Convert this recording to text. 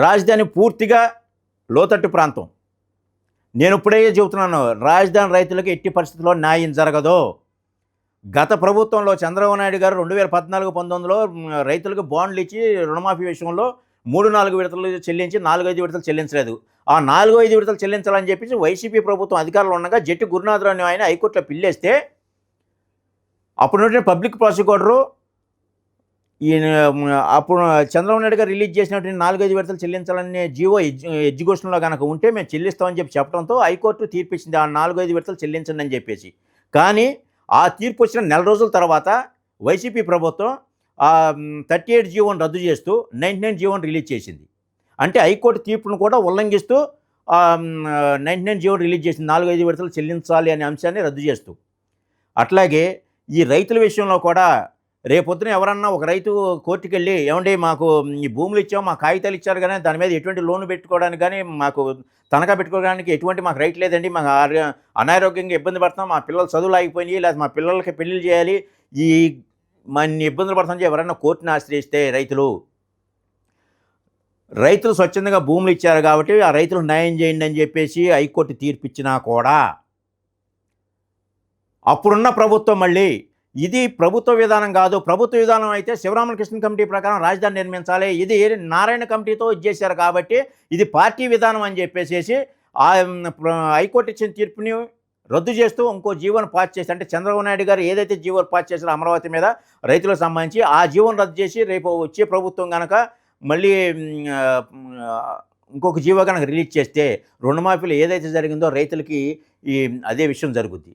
రాజధాని పూర్తిగా లోతట్టు ప్రాంతం. నేను ఇప్పుడే చెబుతున్నాను రాజధాని రైతులకు ఎట్టి పరిస్థితుల్లో న్యాయం జరగదు. గత ప్రభుత్వంలో చంద్రబాబు నాయుడు గారు రెండు వేల పద్నాలుగు పంతొమ్మిదిలో రైతులకు బాండ్లు ఇచ్చి రుణమాఫీ విషయంలో మూడు నాలుగు విడతలు చెల్లించి నాలుగు ఐదు విడతలు చెల్లించలేదు. ఆ నాలుగు ఐదు విడతలు చెల్లించాలని చెప్పేసి వైసీపీ ప్రభుత్వం అధికారంలో ఉండగా జట్టి గురునాథరావు ఆయన హైకోర్టులో పిల్లేస్తే అప్పుడు పబ్లిక్ ప్రాసిక్యూటరు ఈయన అప్పుడు చంద్రబాబు నాయుడు గారు రిలీజ్ చేసినటువంటి నాలుగైదు విడతలు చెల్లించాలనే జీవో ఎడ్యుకేషన్లో కనుక ఉంటే మేము చెల్లిస్తామని చెప్పి చెప్పడంతో హైకోర్టు తీర్పు ఇచ్చింది ఆ నాలుగైదు విడతలు చెల్లించండి అని చెప్పేసి. కానీ ఆ తీర్పు వచ్చిన నెల రోజుల తర్వాత వైసీపీ ప్రభుత్వం థర్టీ ఎయిట్ జీవోని రద్దు చేస్తూ నైంటీ నైన్ జీవోని రిలీజ్ చేసింది. అంటే హైకోర్టు తీర్పును కూడా ఉల్లంఘిస్తూ నైంటీ నైన్ జీవోని రిలీజ్ చేసింది నాలుగైదు విడతలు చెల్లించాలి అనే అంశాన్ని రద్దు చేస్తూ. అట్లాగే ఈ రైతుల విషయంలో కూడా రేపొద్దున ఎవరన్నా ఒక రైతు కోర్టుకు వెళ్ళి ఏమండి మాకు ఈ భూములు ఇచ్చాము మా కాగితాలు ఇచ్చారు కానీ దాని మీద ఎటువంటి లోన్ పెట్టుకోవడానికి కానీ మాకు తనఖా పెట్టుకోవడానికి ఎటువంటి మాకు రైట్ లేదండి. మాకు అనారోగ్యంగా ఇబ్బంది పడతాం మా పిల్లలు చదువులు ఆగిపోయినాయి. లేదా మా పిల్లలకి పెళ్ళిళ్ళు చేయాలి. ఈ మన ఇబ్బందులు పడతాం ఎవరైనా కోర్టుని ఆశ్రయిస్తే రైతులు రైతులు స్వచ్ఛందంగా భూములు ఇచ్చారు కాబట్టి ఆ రైతులు న్యాయం చేయండి అని చెప్పేసి హైకోర్టు తీర్పు ఇచ్చినా కూడా అప్పుడున్న ప్రభుత్వం మళ్ళీ ఇది ప్రభుత్వ విధానం కాదు. ప్రభుత్వ విధానం అయితే శివరామకృష్ణ కమిటీ ప్రకారం రాజధాని నిర్మించాలి. ఇది నారాయణ కమిటీతో ఇచ్చేశారు కాబట్టి ఇది పార్టీ విధానం అని చెప్పేసి ఆ హైకోర్టు ఇచ్చిన తీర్పుని రద్దు చేస్తూ ఇంకో జీవోను పాస్ చేసి అంటే చంద్రబాబు నాయుడు గారు ఏదైతే జీవోను పాస్ చేశారో అమరావతి మీద రైతులకు సంబంధించి ఆ జీవోను రద్దు చేసి రేపు వచ్చే ప్రభుత్వం కనుక మళ్ళీ ఇంకొక జీవో కనుక రిలీజ్ చేస్తే రుణమాఫీలు ఏదైతే జరిగిందో రైతులకి ఈ అదే విషయం జరుగుద్ది.